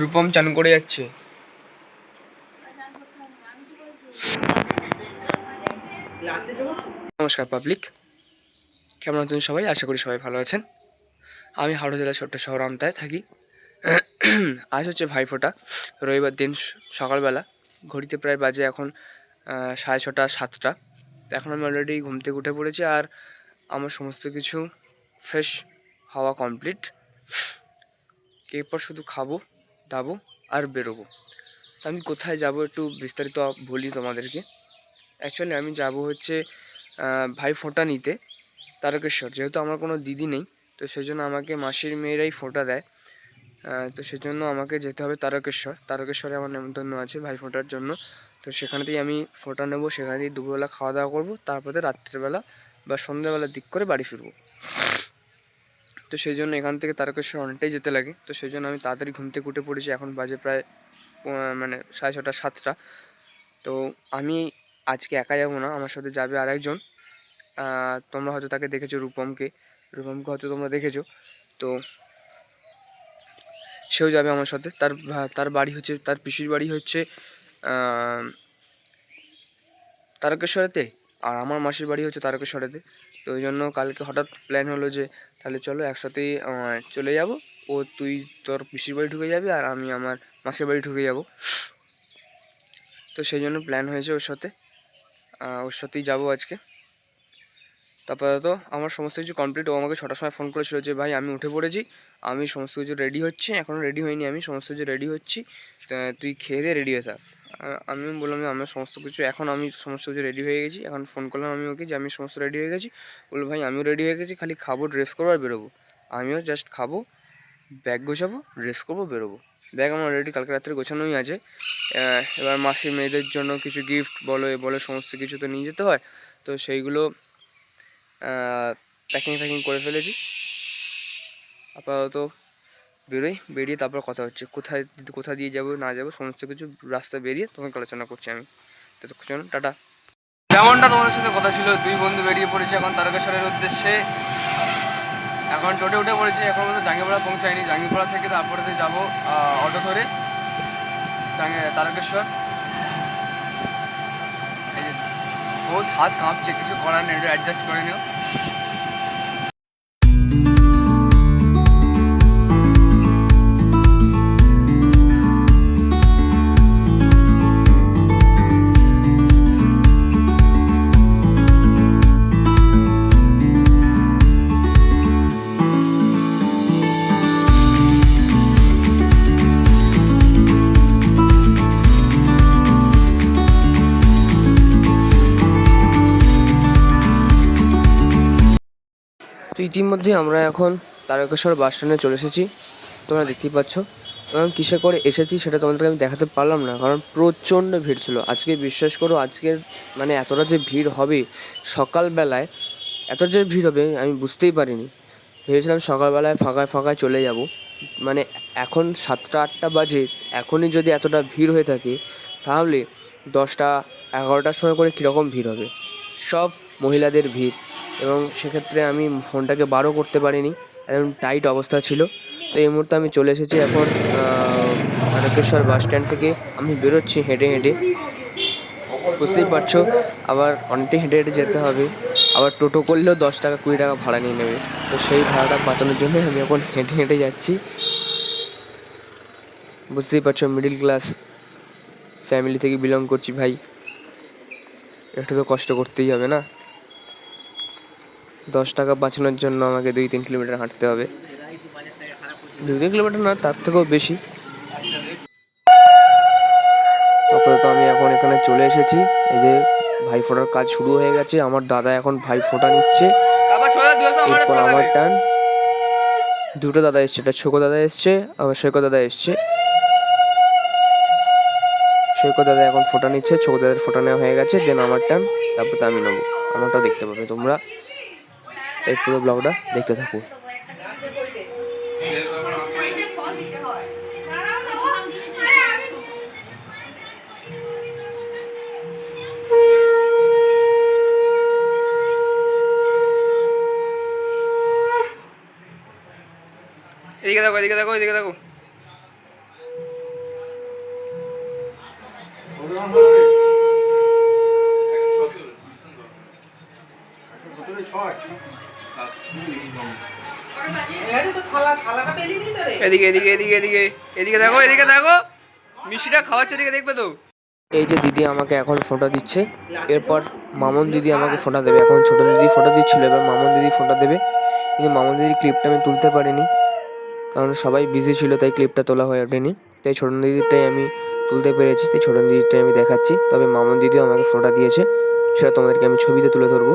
রূপম চান করে যাচ্ছে। নমস্কার পাবলিক কেমন আছেন সবাই? আশা করি সবাই ভালো আছেন। আমি হাওড়া জেলার ছোট্ট শহর আমতায় থাকি। আজ হচ্ছে ভাইফোঁটা। রবিবার দিন সকালবেলা। ঘড়িতে প্রায় বাজে এখন সাড়ে ছটা, সাতটা। এখন আমি অলরেডি ঘুম থেকে উঠে পড়েছি আর আমার সমস্ত কিছু ফ্রেশ হওয়া কমপ্লিট এরপর শুধু খাব দাবো আর বেরোবো। আমি কোথায় যাব একটু বিস্তারিত বলি তোমাদেরকে। অ্যাকচুয়ালি আমি যাব হচ্ছে ভাই ফোঁটা নিতে, তারকেশ্বর। যেহেতু আমার কোনো দিদি নেই, তো সেই জন্য আমাকে মাসির মেয়েরাই ফোঁটা দেয়। তো সেজন্য আমাকে যেতে হবে তারকেশ্বর। তারকেশ্বরে আমার নেমন্তন্ন আছে ভাই ফোঁটার জন্য। তো সেখানেতেই আমি ফোঁটা নেব সেখানেই দুপুরবেলা খাওয়া দাওয়া করব, তারপরে রাত্রেবেলা বা সন্ধ্যাবেলার দিক করে বাড়ি ফিরবো। তো সেই জন্য এখান থেকে তারকেশ্বর অনেকটাই যেতে লাগে। তো সেই জন্য আমি তাড়াতাড়ি ঘুম থেকে উঠে পড়েছি, এখন বাজে প্রায় মানে সাড়ে ছটা, সাতটা। তো আমি আজকে একা যাব না, আমার সাথে যাবে আর একজন তোমরা হয়তো তাকে দেখেছ রূপমকে। রূপমকে হয়তো তোমরা দেখেছ। তো সেও যাবে আমার সাথে। তার তার বাড়ি হচ্ছে, তার পিসির বাড়ি হচ্ছে তারকেশ্বরেতে। আর আমার মাসির বাড়ি হচ্ছে তারকেশ্বরেতে। তো ওই জন্য কালকে হঠাৎ প্ল্যান হলো যে, তাহলে চলো একসাথেই চলে যাব। ও, তুই তোর পিসির বাড়ি ঢুকে যাবি আর আমি আমার মাসির বাড়ি ঢুকে যাব। তো সেই জন্য প্ল্যান হয়েছে ওর সাথে। ওর সাথেই যাব আজকে। তো আপাতত আমার সমস্ত কিছু কমপ্লিট ও আমাকে ছটার সময় ফোন করেছিল যে, ভাই, আমি উঠে পড়েছি। আমি সমস্ত কিছু রেডি হচ্ছে। এখনও রেডি হয়নি আমি। সমস্ত কিছু রেডি হচ্ছি। তুই খেয়ে দিয়ে রেডি হয়ে থাক। আমি বললাম যে আমার সমস্ত কিছু, এখন আমি সমস্ত কিছু রেডি হয়ে গেছি। এখন ফোন করলাম আমি ওকে যে আমি সমস্ত রেডি হয়ে গেছি। বলল, ভাই, আমিও রেডি হয়ে গেছি, খালি খাব ড্রেস করব আর বেরোবো। আমিও জাস্ট খাব ব্যাগ গোছাবো ড্রেস করব, বেরোবো। ব্যাগ আমার অলরেডি কালকে রাত্রে গোছানোই আছে। এবার মাসির মেয়েদের জন্য কিছু গিফট বলো, এ বলো, সমস্ত কিছু তো নিয়ে যেতে হয়। তো সেইগুলো প্যাকিং ফ্যাকিং করে ফেলেছি। আপাতত বেরোই, বেরিয়ে তারপর কথা হচ্ছে। কোথায় কোথা দিয়ে যাব, না যাব, সমস্ত কিছু রাস্তা বেরিয়ে তোমাকে আলোচনা করছি আমি। ততক্ষণ টাটা। যেমনটা তোমাদের সাথে কথা ছিল, দুই বন্ধু বেরিয়ে পড়েছে এখন তারকেশ্বরের উদ্দেশ্যে। এখন টোটে উঠে পড়েছে, এখন পর্যন্ত জাঙ্গিপাড়া পৌঁছায়নি। জাঙ্গিপাড়া থেকে তারপরে যাব অটো ধরে। তারকেশ্বর। বহুত হাত কাঁপছে, কিছু করার নেই, একটু অ্যাডজাস্ট করে নিও। ইতিমধ্যে আমরা এখন তারকেশ্বর বাস স্ট্যান্ডে চলে এসেছি। তোমরা দেখতেই পাচ্ছ। এবং কিসে করে এসেছি সেটা তোমাদেরকে আমি দেখাতে পারলাম না, কারণ প্রচণ্ড ভিড় ছিল। আজকে বিশ্বাস করো, আজকের মানে এতটা যে ভিড় হবে সকালবেলায় এত যে ভিড় হবে আমি বুঝতেই পারিনি। ভেবেছিলাম সকালবেলায় ফাঁকায় ফাঁকায় চলে যাব। মানে এখন সাতটা, আটটা বাজে, এখনই যদি এতটা ভিড় হয়ে থাকে, তাহলে দশটা, এগারোটার সময় করে কীরকম ভিড় হবে? সব মহিলাদের ভিড়। এবং সেক্ষেত্রে আমি ফোনটাকে বারও করতে পারিনি, একদম টাইট অবস্থা ছিল। তো এই মুহূর্তে আমি চলে এসেছি এখন তারকেশ্বর বাস স্ট্যান্ড থেকে। আমি বেরোচ্ছি হেঁটে হেঁটে। বুঝতেই পারছ, আবার অনেকটাই হেঁটে হেঁটে যেতে হবে। আবার টোটো করলেও দশ টাকা, কুড়ি টাকা ভাড়া নিয়ে নেবে। তো সেই ভাড়াটা বাঁচানোর জন্য আমি এখন হেঁটে হেঁটে যাচ্ছি। বুঝতেই পারছ মিডিল ক্লাস ফ্যামিলি থেকে বিলং করছি ভাই। একটু তো কষ্ট করতেই হবে না? দশ টাকা বাঁচানোর জন্য আমাকে দুই তিন কিলোমিটার হাঁটতে হবে। দুই তিন কিলোমিটার না তার থেকেও বেশি। তারপরে তো আমি এখন এখানে চলে এসেছি। এই যে ভাই ফোটার কাজ শুরু হয়ে গেছে। আমার দাদা এখন ভাই ফোটা নিচ্ছে। এরপর আমার টান দুটো দাদা এসছে একটা ছোকো দাদা এসছে আবার সৈকত দাদা এসছে। সৈকত দাদা এখন ফোটা নিচ্ছে ছোকো দাদার ফোটা নেওয়া হয়ে গেছে দেন আমার টান তারপর তো আমি নেব। আমারটাও দেখতে পাবে তোমরা। এই পুরো ব্লগটা দেখতে থাকো এদিকে দেখো এদিকে দেখো এদিকে দেখো এই যে দিদি আমাকে এখন ফোঁটা দিচ্ছে, এরপর মামন দিদি আমাকে ফোঁটা দেবে। এখন ছোট দিদি ফোঁটা দিচ্ছিল, এবার মামন দিদি ফোঁটা দেবে। কিন্তু মামন দিদির ক্লিপটা আমি তুলতে পারিনি, কারণ সবাই বিজি ছিল, তাই ক্লিপটা তোলা হয়ে ওঠেনি। তাই ছোট দিদিরটাই আমি তুলতে পেরেছি, তাই ছোট দিদিরটাই আমি দেখাচ্ছি। তবে মামন দিদিও আমাকে ফোঁটা দিয়েছে, সেটা তোমাদেরকে আমি ছবিতে তুলে ধরবো।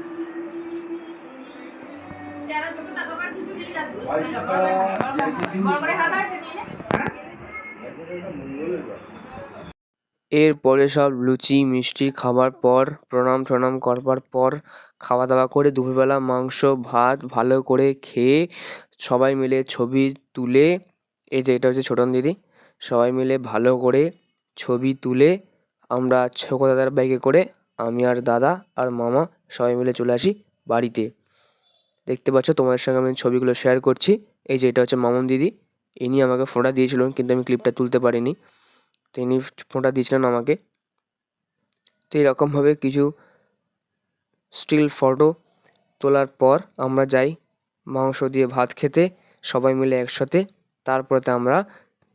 এরপরে সব লুচি মিষ্টি খাবার পর প্রণাম টনাম করবার পর খাওয়া দাওয়া করে দুপুরবেলা মাংস ভাত ভালো করে খেয়ে সবাই মিলে ছবি তুলে এই যে এটা হচ্ছে ছোটন দিদি সবাই মিলে ভালো করে ছবি তুলে আমরা ছোটো দাদার বাইকে করে আমি আর দাদা আর মামা সবাই মিলে চলে আসি বাড়িতে। দেখতে পাচ্ছ, তোমাদের সঙ্গে আমি ছবিগুলো শেয়ার করছি। এই যে এটা হচ্ছে মামুন দিদি। ইনি আমাকে ফোঁটা দিয়েছিলেন, কিন্তু আমি ক্লিপটা তুলতে পারিনি। তো ইনি ফোঁটা দিয়েছিলেন আমাকে। তো এরকমভাবে কিছু স্টিল ফটো তোলার পর আমরা যাই মাংস দিয়ে ভাত খেতে, সবাই মিলে একসাথে। তারপরেতে আমরা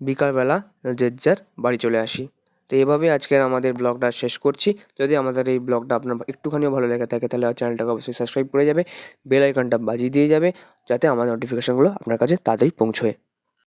বিকালবেলা যে যার বাড়ি চলে আসি। তো এভাবে আজকের আমাদের ব্লগটা শেষ করছি। যদি আমাদের এই ব্লগটা আপনার একটুখানিও ভালো লেগে থাকে, তাহলে চ্যানেলটাকে অবশ্যই সাবস্ক্রাইব করে যাবে, বেল আইকনটা বাজিয়ে দিয়ে যাবে, যাতে আমার নোটিফিকেশনগুলো আপনার কাছে তাড়াতাড়ি পৌঁছয়।